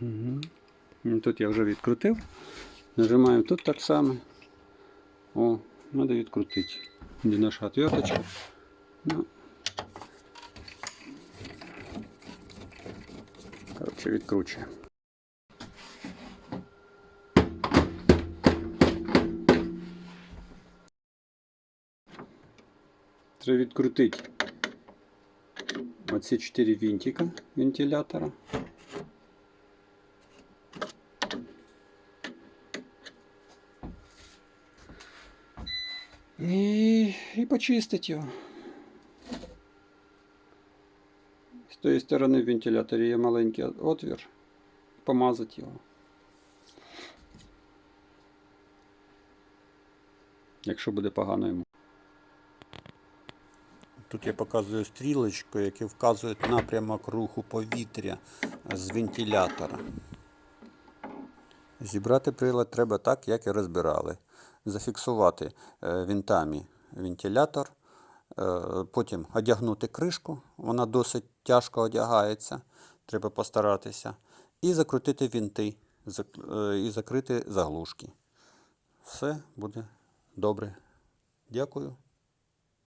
Угу. Тут я вже відкрутив. Нажимаємо тут так само. О, треба відкрутити. Де наша отверточка. Ну. Коротше, відкручуємо. Треба відкрутити оці 4 винтика вентилятора. І, і почистити його. З тієї сторони в вентиляторі є маленький отвір. Помазати його. Якщо буде погано йому. Тут я показую стрілочку, які вказують напрямок руху повітря з вентилятора. Зібрати прилад треба так, як і розбирали. Зафіксувати е, вінтами вентилятор, е, потім одягнути кришку, вона досить тяжко одягається, треба постаратися. І закрутити вінти е, і закрити заглушки. Все буде добре. Дякую.